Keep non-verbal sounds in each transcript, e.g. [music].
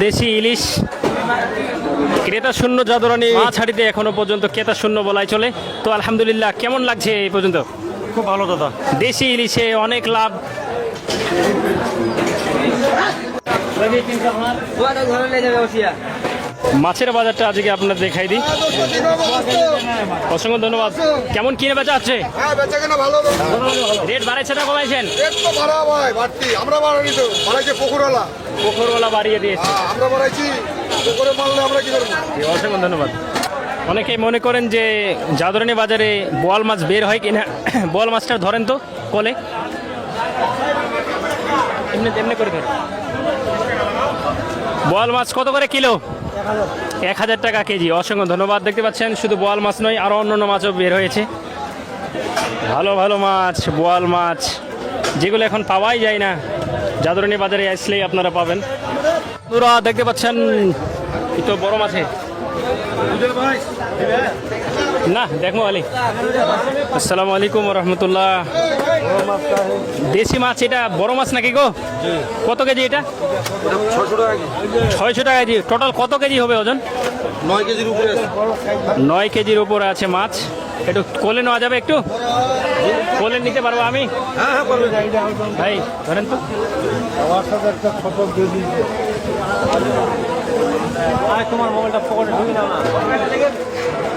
দেশি ইলিশ। ক্রেতা শূন্য জাদরানি মাছ। হাড়িতে এখনও পর্যন্ত ক্রেতা শূন্য বলাই চলে। তো আলহামদুলিল্লাহ কেমন লাগছে এই পর্যন্ত? খুব ভালো দাদা। দেশি ইলিশে অনেক লাভ। মাছের বাজারটা আজকে আপনার দেখাই দিই। অসংখ্য ধন্যবাদ। কেমন কিনে বেচা আছে হ্যাঁ রেট বাড়াইছে না কমাইছেন? আমরা বাড়াইছে পুকুরওয়ালা। পুকুরওয়ালা বাড়িয়ে দিয়েছে। হ্যাঁ, আমরা বাড়াইছি পুকুরে মারলে আমরা কি করব? অসংখ্য ধন্যবাদ। অনেকেই মনে করেন যে জাদরানি বাজারে বোয়াল মাছ বের হয় কিনা? [coughs] বোয়াল মাছটা ধরেন তো কলে। এমনি এমনি করে ধরেন বোয়াল মাছ কত করে কিলো? এক হাজার টাকা কেজি। অসংখ্য ধন্যবাদ। দেখতে পাচ্ছেন, শুধু বোয়াল মাছ নয় আরও অন্যান্য মাছও বের হয়েছে। ভালো ভালো মাছ, বোয়াল মাছ। যেগুলো এখন পাওয়াই যায় না। জাদরণী বাজারে আসলেই আপনারা পাবেন। পুরা দেখতে পাচ্ছেন তো বড় মাছে। না দেখব আলী। আসসালামু আলাইকুম রহমতুল্লাহ দেশি মাছ এটা বড় মাছ নাকি গো? কত কেজি এটা? ছয়শো টাকা কেজি। টোটাল কত কেজি হবে ওজন? নয় কেজির উপরে নয় কেজির উপরে আছে মাছ। একটু কোলে নেওয়া যাবে একটু? কোলে নিতে পারব আমি? হ্যাঁ হ্যাঁ ভাই ধরেন তো। তোমার মোবাইলটা পকেটে ঢুকে না। ধরেন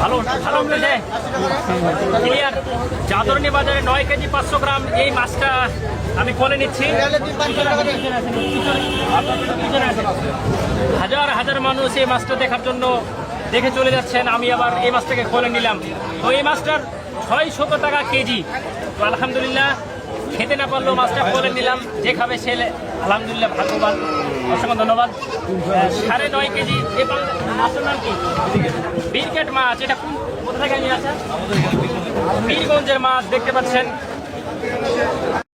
ভালো ভালো উঠেছে ক্লিয়ার। জাদরণী বাজারে নয় কেজি পাঁচশো গ্রাম, এই মাছটা আমি কোলে নিচ্ছি। হাজার হাজার মানুষ এই মাছটা দেখার জন্য দেখে চলে যাচ্ছেন। আমি আবার এই মাছটাকে কোলে নিলাম। তো এই মাছটার ছয় শত টাকা কেজি। তো আলহামদুলিল্লাহ, খেতে না পারলেও মাছটা কোলে নিলাম। যে খাবে সে আলহামদুলিল্লাহ, ভাগ্যবান। অসংখ্য ধন্যবাদ। সাড়ে নয় কেজি এবং নাম কি? বীরকেট মাছ, এটা কোন কোথা থেকে নিয়ে বীরগঞ্জের মাছ দেখতে পাচ্ছেন।